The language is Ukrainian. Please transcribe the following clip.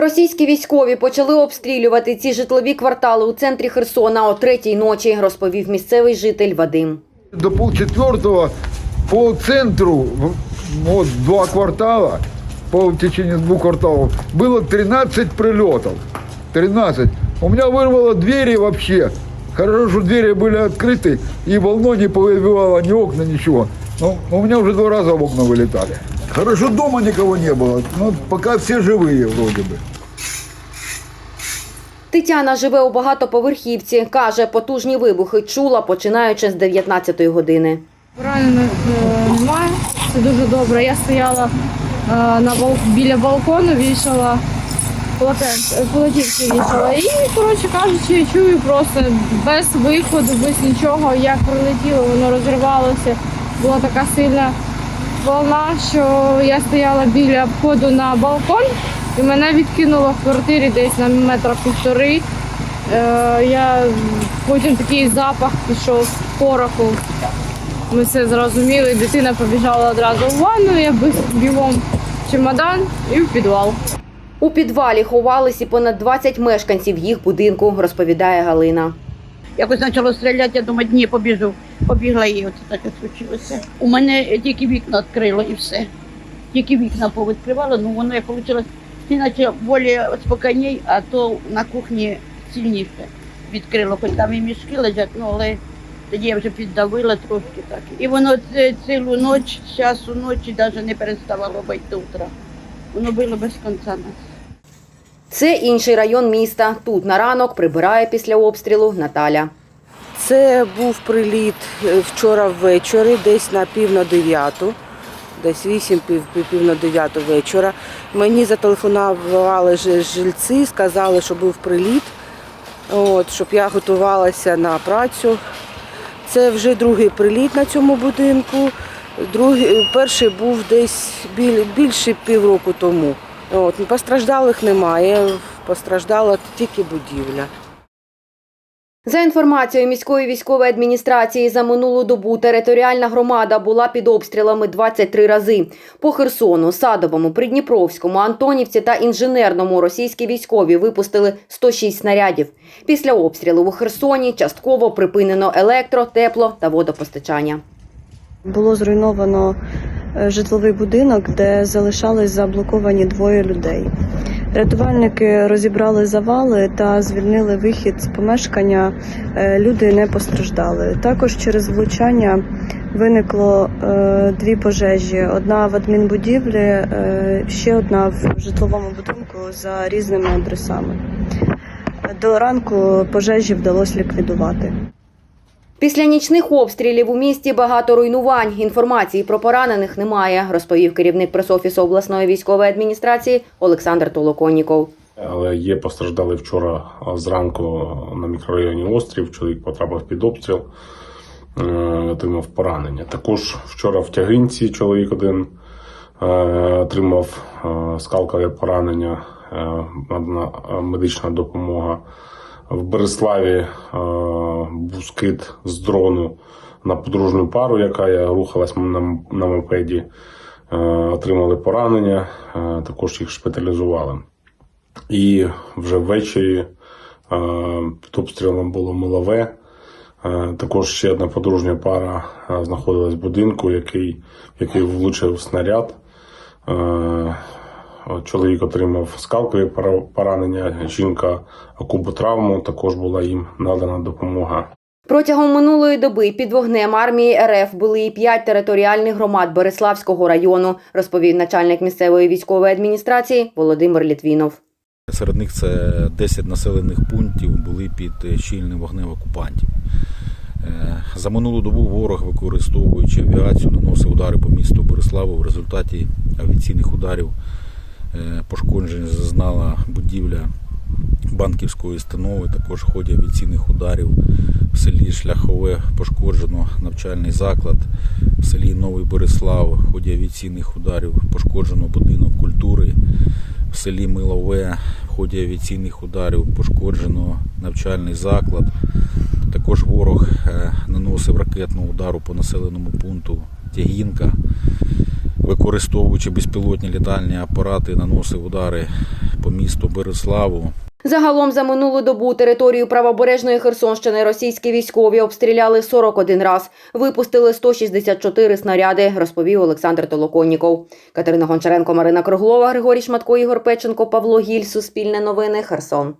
Російські військові почали обстрілювати ці житлові квартали у центрі Херсона о третій ночі, розповів місцевий житель Вадим. До полчетвертого по центру, в- вот два квартала, по в течение двух кварталов, было 13 прилетов. 13. У меня вырвало двери вообще. Хорошо, что двери были открыты, и волной не повыбивало ни окна, ничего. Но у меня уже два раза окна вылетали. Хорошо, дома никого не было, но пока все живые вроде бы. Тетяна живе у багатоповерхівці. Каже, потужні вибухи чула, починаючи з 19-ї години. Поранених е, немає, це дуже добре. Я стояла е, на біля балкону, вішала полотенце, полотенце вішала. І, коротше кажучи, я чую просто без виходу, без нічого, як прилетіло, воно розривалося. Була така сильна волна, що я стояла біля входу на балкон і мене відкинуло в квартирі десь на метра півтори. Е, я потім такий запах пішов пороху. Ми все зрозуміли, дитина побіжала одразу в ванну, я бігом чемодан і в підвал. У підвалі ховались і понад 20 мешканців їх будинку, розповідає Галина. Якось почало стріляти, я думаю, ні, побіжу. Побігла і оце таке случилося. У мене тільки вікна відкрило і все. Тільки вікна повідкривало, ну воно як вийшло, іначе більш спокійніше, а то на кухні сильніше відкрило, хоч там і мішки лежать, ну але тоді я вже піддавила трошки так. І воно цілу ніч, часу ночі навіть не переставало бити до утра. Воно було без кінця нас. Це інший район міста. Тут на ранок прибирає після обстрілу Наталя. Це був приліт е, вчора ввечері, десь на пів на дев'яту, десь вісім пів, пів, на дев'яту вечора. Мені зателефонували жильці, сказали, що був приліт, от, щоб я готувалася на працю. Це вже другий приліт на цьому будинку. Другий, перший був десь біль, більше півроку тому. От, постраждалих немає, постраждала тільки будівля. За інформацією міської військової адміністрації, за минулу добу територіальна громада була під обстрілами 23 рази. По Херсону, Садовому, Придніпровському, Антонівці та інженерному російські військові випустили 106 снарядів. Після обстрілу у Херсоні частково припинено електро, тепло та водопостачання. Було зруйновано е, житловий будинок, де залишались заблоковані двоє людей. Рятувальники розібрали завали та звільнили вихід з помешкання. Е, Люди не постраждали. Також через влучання виникло е, дві пожежі: одна в адмінбудівлі, е, ще одна в житловому будинку за різними адресами. До ранку пожежі вдалося ліквідувати. Після нічних обстрілів у місті багато руйнувань. Інформації про поранених немає, розповів керівник пресофісу обласної військової адміністрації Олександр Толоконніков. Але є постраждали вчора зранку на мікрорайоні Острів. Чоловік потрапив під обстріл, е, отримав поранення. Також вчора в Тягинці чоловік один е, отримав е, скалкове поранення, медична допомога. В Береславі е, був скид з дрону на подружню пару, яка рухалась на, мопеді. Е, отримали поранення, е, також їх шпиталізували. І вже ввечері під обстрілом було милове. Також ще одна подружня пара знаходилась в будинку, який, який влучив снаряд. Е, Чоловік отримав скалкові пора- поранення, жінка окуботравму, також була їм надана допомога. Протягом минулої доби під вогнем армії РФ були і п'ять територіальних громад Береславського району, розповів начальник місцевої військової адміністрації Володимир Літвінов. Серед них це 10 населених пунктів були під щільним вогнем окупантів. Е, За минулу добу ворог, використовуючи авіацію, наносив удари по місту Бориславу. В результаті авіаційних ударів пошкоджень зазнала будівля банківської установи. Також в ході авіаційних ударів в селі Шляхове пошкоджено навчальний заклад. В селі Новий Борислав в ході авіаційних ударів пошкоджено будинок культури. В селі Милове в ході авіаційних ударів пошкоджено навчальний заклад. Також ворог е, наносив ракетного удару по населеному пункту Тягінка. Використовуючи безпілотні літальні апарати, наносив удари по місту Береславу. Загалом за минулу добу територію правобережної Херсонщини російські військові обстріляли 41 раз, випустили 164 снаряди, розповів Олександр Толоконніков. Катерина Гончаренко, Марина Круглова, Григорій Шматко, Ігор Печенко, Павло Гіль, Суспільне новини, Херсон.